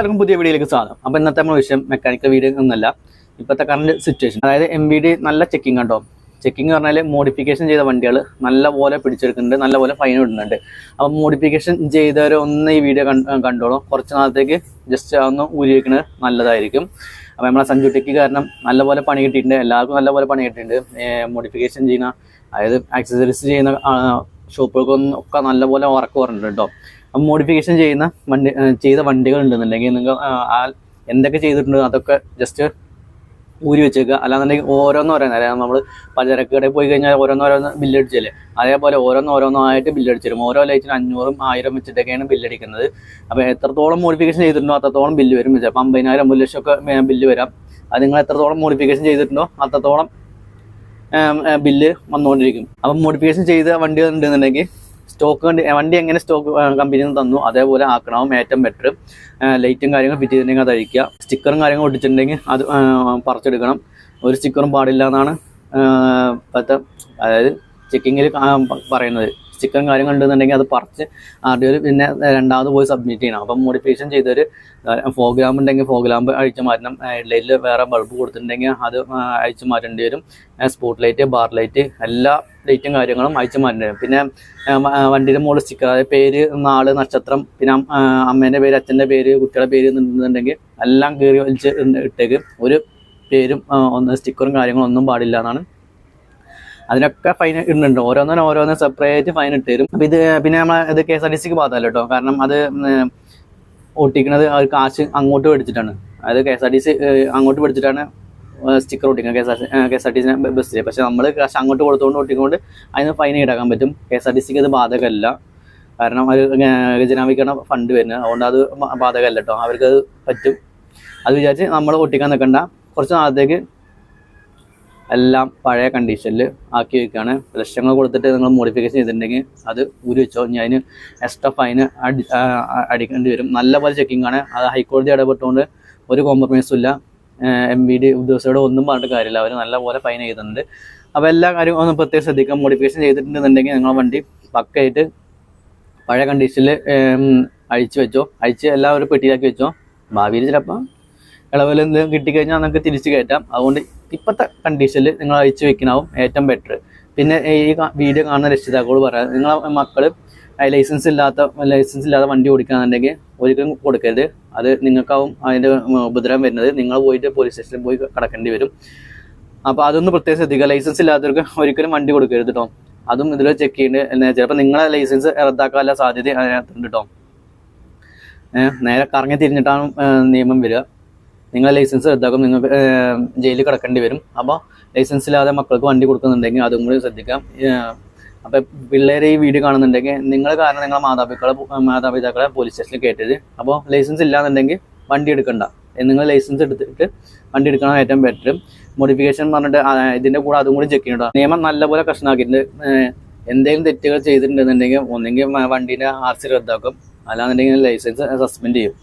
എല്ലാവർക്കും പുതിയ വീഡിയോയിലേക്ക് സ്വാഗതം. അപ്പോൾ ഇന്നത്തെ നമ്മുടെ വിഷയം മെക്കാനിക്കൽ വീഡിയോ ഒന്നല്ല ഇപ്പോഴത്തെ കറണ്ട് സിറ്റുവേഷൻ അതായത് എം വി ഡി നല്ല ചെക്കിംഗ് കണ്ടോ? ചെക്കിംഗ് പറഞ്ഞാൽ മോഡിഫിക്കേഷൻ ചെയ്ത വണ്ടികൾ നല്ല പോലെ പിടിച്ചെടുക്കുന്നുണ്ട് നല്ല പോലെ ഫൈൻ ഇടുന്നുണ്ട്. അപ്പം മോഡിഫിക്കേഷൻ ചെയ്തവരെ ഒന്ന് ഈ വീഡിയോ കണ്ടോളൂ. കുറച്ച് നാളത്തേക്ക് ജസ്റ്റ് ഒന്ന് ഊരി വയ്ക്കുന്നത് നല്ലതായിരിക്കും. അപ്പം നമ്മളെ സഞ്ജു ടെക്കി കാരണം നല്ലപോലെ പണി കിട്ടിയിട്ടുണ്ട്. എല്ലാവർക്കും നല്ല പോലെ പണി കിട്ടിയിട്ടുണ്ട്. മോഡിഫിക്കേഷൻ ചെയ്യുന്ന അതായത് ആക്സസറീസ് ചെയ്യുന്ന ഷോപ്പുകൾക്കൊന്നും ഒക്കെ നല്ലപോലെ പോലെ പറഞ്ഞിട്ടുണ്ട് കേട്ടോ മോഡിഫിക്കേഷൻ ചെയ്യുന്ന വണ്ടി ചെയ്ത വണ്ടികൾ ഉണ്ടെന്നുണ്ടെങ്കിൽ നിങ്ങൾ എന്തൊക്കെ ചെയ്തിട്ടുണ്ട് അതൊക്കെ ജസ്റ്റ് ഊരി വെച്ചേക്കുക. അല്ലാന്നുണ്ടെങ്കിൽ ഓരോന്ന് ഓരോന്ന് അതായത് നമ്മൾ പലചരക്ക് കടയിൽ പോയി കഴിഞ്ഞാൽ ഓരോന്നോരോന്ന് ബില്ലടിച്ചല്ലേ അതേപോലെ ഓരോന്ന് ഓരോന്നായിട്ട് ബില്ലടിച്ചു തരും. ഓരോ ലൈറ്റിന് അഞ്ഞൂറും ആയിരം വെച്ചിട്ടൊക്കെയാണ് ബില്ലടിക്കുന്നത് അപ്പോൾ എത്രത്തോളം മോഡിഫിക്കേഷൻ ചെയ്തിട്ടുണ്ടോ അത്രത്തോളം ബില്ല് വരും. ചിലപ്പോൾ അമ്പതിനായിരം ഒമ്പത് ലക്ഷം ഒക്കെ ബില്ല് വരാം. അത് നിങ്ങൾ എത്രത്തോളം മോഡിഫിക്കേഷൻ ചെയ്തിട്ടുണ്ടോ അത്രത്തോളം ബില്ല് വന്നുകൊണ്ടിരിക്കും. അപ്പം മോഡിഫിക്കേഷൻ ചെയ്ത വണ്ടി ഉണ്ടെന്നുണ്ടെങ്കിൽ സ്റ്റോക്ക് വണ്ടി വണ്ടി എങ്ങനെ സ്റ്റോക്ക് കമ്പനിയിൽ നിന്ന് തന്നു. അതേപോലെ ആക്കണവും ഏറ്റവും ബെറ്റർ ലൈറ്റും കാര്യങ്ങളും ഫിറ്റ് ചെയ്തിട്ടുണ്ടെങ്കിൽ അത് അഴിക്കുക സ്റ്റിക്കറും കാര്യങ്ങളും ഒട്ടിച്ചിട്ടുണ്ടെങ്കിൽ അത് പറിച്ചെടുക്കണം. ഒരു സ്റ്റിക്കറും പാടില്ല എന്നാണ് ഇപ്പോഴത്തെ അതായത് ചെക്കിങ്ങിൽ പറയുന്നത്. സ്റ്റിക്കറും കാര്യം ഉണ്ടെന്നുണ്ടെങ്കിൽ അത് പറിച്ച് ആദ്യം പിന്നെ രണ്ടാമത് പോയി സബ്മിറ്റ് ചെയ്യണം. അപ്പം മോഡിഫിക്കേഷൻ ചെയ്തൊരു ഫോഗ് ലാമ്പ് ഉണ്ടെങ്കിൽ ഫോഗ് ലാമ്പ് അഴിച്ചു മാറ്റണം. ലൈറ്റിൽ വേറെ ബൾബ് കൊടുത്തിട്ടുണ്ടെങ്കിൽ അത് അഴിച്ചു മാറ്റേണ്ടി വരും. സ്പോട്ട് ലൈറ്റ് ബാർ ലൈറ്റ് എല്ലാ ലൈറ്റും കാര്യങ്ങളും അഴിച്ചു മാറ്റേണ്ടി പിന്നെ വണ്ടിയുടെ മുകളിൽ സ്റ്റിക്കർ അതായത് പേര് നാൾ നക്ഷത്രം പിന്നെ അമ്മേന്റെ പേര് അച്ഛന്റെ പേര് കുട്ടികളുടെ പേര് എന്നുണ്ടെങ്കിൽ എല്ലാം കയറി വലിച്ച് ഇട്ടേക്ക്. ഒരു പേരും ഒന്ന് സ്റ്റിക്കറും കാര്യങ്ങളും ഒന്നും പാടില്ല എന്നാണ് അതിനൊക്കെ ഫൈൻ ഇടുന്നുണ്ട്. ഓരോന്നിനും ഓരോന്ന് സെപ്പറേറ്റ് ഫൈൻ ഇട്ട് തരും. ഇത് പിന്നെ നമ്മൾ ഇത് കെ എസ് ആർ ടി സിക്ക് ഭാഗത്തല്ല കേട്ടോ. കാരണം അത് ഓട്ടിക്കുന്നത് അവർ കാശ് അങ്ങോട്ട് മേടിച്ചിട്ടാണ്. അതായത് K S R T C അങ്ങോട്ട് മേടിച്ചിട്ടാണ് sticker ഒട്ടിക്കുന്നത് K S R K S R T C ബസ്സിൽ പക്ഷേ നമ്മൾ കാശ് അങ്ങോട്ട് കൊടുത്തുകൊണ്ട് ഒട്ടിക്കൊണ്ട് അതിന് ഫൈൻ ഈടാക്കാൻ പറ്റും. കെ എസ് ആർ ടി സിക്ക് അത് ബാധകമല്ല. കാരണം അവർ ഖജനാവിക്കാണ് ഫണ്ട് വരുന്നത്. അതുകൊണ്ട് അത് ബാധകമല്ല കേട്ടോ. അവർക്ക് പറ്റും. അത് വിചാരിച്ച് നമ്മൾ ഒട്ടിക്കാൻ നിൽക്കണ്ട കുറച്ച് നാളത്തേക്ക് എല്ലാം പഴയ കണ്ടീഷനിൽ ആക്കി വെക്കുകയാണ് ലക്ഷങ്ങൾ കൊടുത്തിട്ട് നിങ്ങൾ മോഡിഫിക്കേഷൻ ചെയ്തിട്ടുണ്ടെങ്കിൽ അത് ഊരി വെച്ചോ. ഇനി അതിന് എക്സ്ട്രാ ഫൈന് അടിക്കേണ്ടി വരും. നല്ല പോലെ ചെക്കിംഗ് ആണ്. അത് ഹൈക്കോടതി ഇടപെട്ടുകൊണ്ട് ഒരു കോംപ്രമൈസും ഇല്ല. എം ബി ഡി ഉദ്യോഗസ്ഥരോട് ഒന്നും പറഞ്ഞിട്ട് കാര്യമില്ല. അവർ നല്ല പോലെ ഫൈൻ ചെയ്തിട്ടുണ്ട്. അപ്പോൾ എല്ലാ കാര്യവും ഒന്ന് പ്രത്യേകം ശ്രദ്ധിക്കാം മോഡിഫിക്കേഷൻ ചെയ്തിട്ടുണ്ടെന്നുണ്ടെങ്കിൽ നിങ്ങളെ വണ്ടി പക്കയായിട്ട് പഴയ കണ്ടീഷനിൽ അഴിച്ചു വെച്ചോ. അഴിച്ച് എല്ലാം ഒരു പെട്ടിയിലാക്കി വെച്ചോ. ഭാവിയിൽ ചിലപ്പോൾ ഇളവിൽ എന്തെങ്കിലും കിട്ടിക്കഴിഞ്ഞാൽ നമുക്ക് തിരിച്ചു കയറ്റാം. അതുകൊണ്ട് ഇപ്പോഴത്തെ കണ്ടീഷനിൽ നിങ്ങൾ അയച്ചു വെക്കണാവും ഏറ്റവും ബെറ്റർ പിന്നെ ഈ വീഡിയോ കാണുന്ന രക്ഷിതാക്കളോട് പറയാം നിങ്ങളെ മക്കൾ ലൈസൻസ് ഇല്ലാത്ത ലൈസൻസ് ഇല്ലാത്ത വണ്ടി ഓടിക്കുകയാണെന്നുണ്ടെങ്കിൽ ഒരിക്കലും കൊടുക്കരുത്. അത് നിങ്ങൾക്കാവും അതിന്റെ ഉപദ്രവം വരുന്നത്. നിങ്ങൾ പോയിട്ട് പോലീസ് സ്റ്റേഷനിൽ പോയി കടക്കേണ്ടി വരും. അപ്പോൾ അതൊന്ന് പ്രത്യേകം ശ്രദ്ധിക്കുക. ലൈസൻസ് ഇല്ലാത്തവർക്ക് ഒരിക്കലും വണ്ടി കൊടുക്കരുത് കേട്ടോ അതും ഇതിൽ ചെക്ക് ചെയ്യേണ്ടത് ചിലപ്പോൾ നിങ്ങളെ ലൈസൻസ് റദ്ദാക്കാനുള്ള സാധ്യത അതിനകത്തുണ്ട് കേട്ടോ നേരെ കറങ്ങി തിരിഞ്ഞിട്ടാണ് നിയമം വരിക. നിങ്ങൾ ലൈസൻസ് റദ്ദാക്കും നിങ്ങൾക്ക് ജയിലിൽ കിടക്കേണ്ടി വരും. അപ്പോൾ ലൈസൻസ് ഇല്ലാതെ മക്കൾക്ക് വണ്ടി കൊടുക്കുന്നുണ്ടെങ്കിൽ അതും കൂടി ശ്രദ്ധിക്കാം. അപ്പോൾ പിള്ളേരെ ഈ വീഡിയോ കാണുന്നുണ്ടെങ്കിൽ നിങ്ങൾ കാരണം നിങ്ങളെ മാതാപിതാക്കളെ മാതാപിതാക്കളെ പോലീസ് സ്റ്റേഷനിൽ കയറ്റരുത്. അപ്പോൾ ലൈസൻസ് ഇല്ലാന്നുണ്ടെങ്കിൽ വണ്ടി എടുക്കണ്ട. നിങ്ങൾ ലൈസൻസ് എടുത്തിട്ട് വണ്ടി എടുക്കണം ഏറ്റവും ബെറ്റർ മോഡിഫിക്കേഷൻ പറഞ്ഞിട്ട് ഇതിന്റെ കൂടെ അതും കൂടി ചെക്ക് ചെയ്യണം നിയമം നല്ലപോലെ കഷ്ണാക്കിയിട്ടുണ്ട് എന്തെങ്കിലും തെറ്റുകൾ ചെയ്തിട്ടുണ്ടെന്നുണ്ടെങ്കിൽ ഒന്നെങ്കിൽ വണ്ടീന്റെ ആർ സി റദ്ദാക്കും. അല്ലാന്നുണ്ടെങ്കിൽ ലൈസൻസ് സസ്പെൻഡ് ചെയ്യും.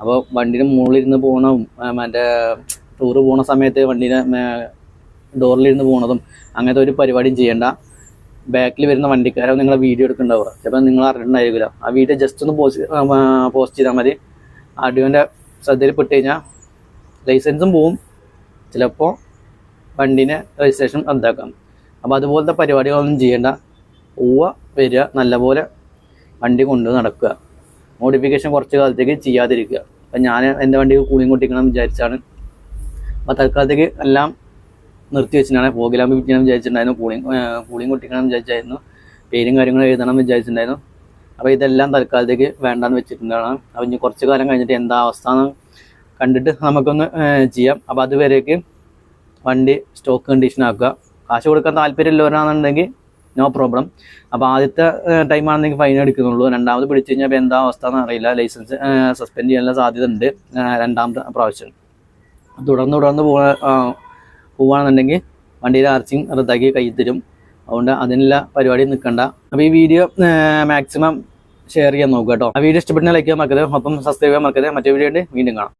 അപ്പോൾ വണ്ടിയുടെ മുകളിലിരുന്ന് പോകണം മറ്റേ ടൂറ് പോണ സമയത്ത് ഡോറിൽ ഡോറിലിരുന്ന് പോണതും അങ്ങനത്തെ ഒരു പരിപാടിയും ചെയ്യണ്ട. ബാക്കിൽ വരുന്ന വണ്ടിക്കാരോ നിങ്ങളെ വീഡിയോ എടുക്കുന്നുണ്ടാവുക ചിലപ്പോൾ നിങ്ങൾ അറിയണ്ടായിരിക്കില്ല ആ വീഡിയോ ജസ്റ്റ് ഒന്ന് പോസ്റ്റ് പോസ്റ്റ് ചെയ്താൽ മതി. ആഡിയോന്റെ ശ്രദ്ധയിൽ പെട്ട് കഴിഞ്ഞാൽ ലൈസൻസും പോവും. ചിലപ്പോൾ വണ്ടീനെ രജിസ്ട്രേഷൻ റദ്ദാക്കാം. അപ്പോൾ അതുപോലത്തെ പരിപാടികളൊന്നും ചെയ്യേണ്ട. പോവുക വരിക നല്ലപോലെ വണ്ടി കൊണ്ടു നടക്കുക. മോഡിഫിക്കേഷൻ കുറച്ച് കാലത്തേക്ക് ചെയ്യാതിരിക്കുക. അപ്പം ഞാൻ എന്റെ വണ്ടി കൂളിങ് കൊട്ടിക്കണം എന്ന് വിചാരിച്ചാണ്. അപ്പോൾ തൽക്കാലത്തേക്ക് എല്ലാം നിർത്തി വെച്ചിട്ടാണ് പോകിലാമ്പ് വിൽക്കണം വിചാരിച്ചിട്ടുണ്ടായിരുന്നു. Cooling cooling കൊട്ടിക്കണം വിചാരിച്ചായിരുന്നു. പേരും കാര്യങ്ങളും എഴുതണം എന്ന് വിചാരിച്ചിട്ടുണ്ടായിരുന്നു. അപ്പോൾ ഇതെല്ലാം തൽക്കാലത്തേക്ക് വേണ്ടാന്ന് വെച്ചിട്ടുണ്ടാണ്. അപ്പോൾ ഇനി കുറച്ച് കാലം കഴിഞ്ഞിട്ട് എന്താ അവസ്ഥ എന്ന് കണ്ടിട്ട് നമുക്കൊന്ന് ചെയ്യാം. അപ്പോൾ അതുവരേക്ക് വണ്ടി സ്റ്റോക്ക് കണ്ടീഷൻ ആക്കുക. കാശ് കൊടുക്കാൻ താല്പര്യമുള്ളവരാണെന്നുണ്ടെങ്കിൽ നോ പ്രോബ്ലം. അപ്പോൾ ആദ്യത്തെ ടൈം നിങ്ങൾക്ക് ഫൈൻ എടുക്കുന്നുള്ളൂ. രണ്ടാമത് പിടിച്ചു കഴിഞ്ഞാൽ എന്താ അവസ്ഥ എന്ന് അറിയില്ല. ലൈസൻസ് സസ്പെൻഡ് ചെയ്യാനുള്ള സാധ്യത ഉണ്ട് രണ്ടാമത്തെ പ്രാവശ്യം. തുടർന്ന് തുടർന്ന് പോ പോവുകയാണെന്നുണ്ടെങ്കിൽ വണ്ടിയിലെ ആർച്ചിങ് റദ്ദാക്കി കൈ തരും. അതുകൊണ്ട് അതിനുള്ള പരിപാടി നിൽക്കണ്ട അപ്പോൾ ഈ വീഡിയോ മാക്സിമം ഷെയർ ചെയ്യാൻ നോക്കുക കേട്ടോ. ആ വീഡിയോ ഇഷ്ടപ്പെടുന്ന ലൈക്ക് ചെയ്യാൻ മറക്കരുത്. ഒപ്പം സബ്സ്ക്രൈബ് ചെയ്യാൻ മറക്കരുത്. മറ്റേ വീഡിയോ വീണ്ടും കാണാം.